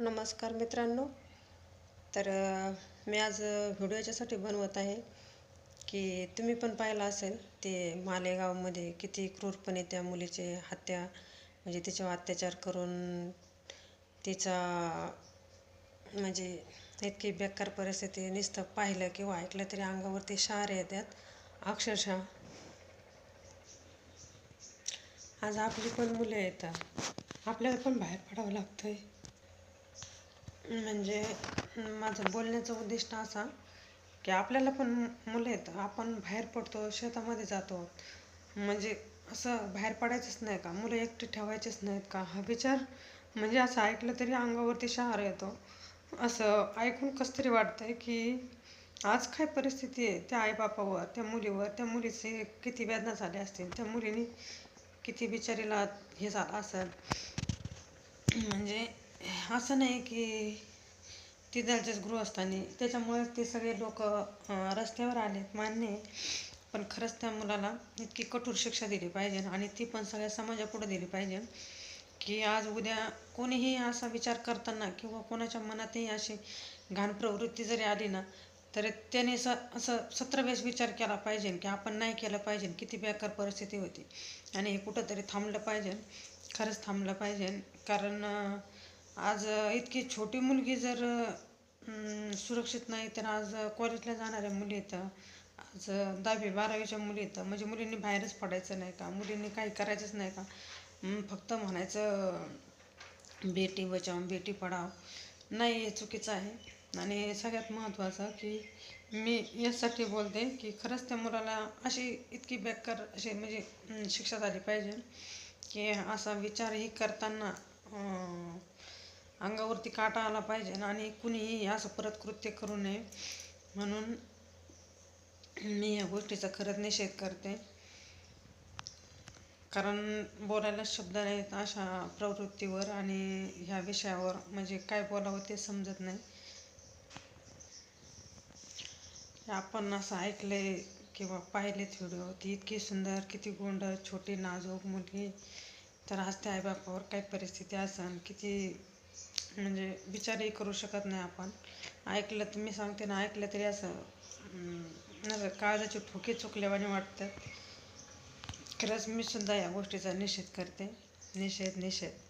नमस्कार मित्रांनो. तर मी आज व्हिडिओ याच्यासाठी बनवत आहे की तुम्ही पण पाहिलं असेल ते मालेगावमध्ये किती क्रूरपणे त्या मुलीचे हत्या म्हणजे तिच्यावर अत्याचार करून तिचा म्हणजे इतकी बेकार परिस्थिती नुसतं पाहिलं किंवा ऐकलं तरी अंगावरती शहारे येतात. अक्षरशः. आज आपली पण मुलं येतात आपल्याला पण बाहेर पडावं लागतं आहे म्हणजे माझं बोलण्याचं उद्दिष्ट असा की आपल्याला पण मुलं आहेत आपण बाहेर पडतो शेतामध्ये जातो. म्हणजे असं बाहेर पडायचंच नाही का? मुलं एकटे ठेवायचेच नाहीत का? हा विचार म्हणजे असं ऐकलं तरी अंगावरती शहारा येतो. असं ऐकून कसं तरी वाटतंय की आज काय परिस्थिती आहे? त्या आईबापावर त्या मुलीवर त्या मुलीचे किती वेदना झाल्या असतील? त्या मुलीने किती बिचारीला हे झालं असेल? म्हणजे असं नाही की तिथलच्याच गृहस्थानी त्याच्यामुळे ते सगळे लोक रस्त्यावर आलेत मान्य आहे. पण खरंच त्या मुलाला इतकी कठोर शिक्षा दिली पाहिजे आणि ती पण सगळ्या समाजापुढे दिली पाहिजे की आज उद्या कोणीही असा विचार करताना किंवा कोणाच्या मनातही अशी घाण प्रवृत्ती जरी आली ना तर त्याने स असं सतरा विचार केला पाहिजे की आपण नाही केलं पाहिजे किती बेकार परिस्थिती होती. आणि हे कुठंतरी थांबलं पाहिजे खरंच थांबलं पाहिजे. कारण आज इतकी छोटी मुलगी जर सुरक्षित नाही तर आज कॉलेजला जाणाऱ्या मुली येतं आज दहावी बारावीच्या मुली येतं म्हणजे मुलींनी बाहेरच पडायचं नाही का? मुलींनी काही करायचंच नाही का? फक्त म्हणायचं बेटी बचाव बेटी पडाव. नाही हे चुकीचं आहे. आणि सगळ्यात महत्त्वाचं की मी यासाठी बोलते की खरंच त्या मुलाला अशी इतकी बेकार अशी म्हणजे शिक्षा झाली पाहिजे की असा विचारही करताना अंगावरती काटा आला पाहिजे आणि कुणीही असं परत कृत्य करू नये. म्हणून मी या गोष्टीचा खरंच निषेध करते. कारण बोलायला शब्द नाहीत अशा प्रवृत्तीवर आणि ह्या विषयावर म्हणजे काय बोलावं ते समजत नाही. आपण असं ऐकले किंवा पाहिलेत व्हिडिओ ती इतकी सुंदर किती गोंड छोटी नाजूक मुलगी. तर आज त्या आईबापावर काय परिस्थिती असन किती म्हणजे विचारही करू शकत नाही आपण. ऐकलं तर मी सांगते ना ऐकलं तरी असं असं काळजाचे ठोके चुकल्यावाने वाटतात. खरंच मी सुद्धा या गोष्टीचा निषेध करते. निषेध निषेध.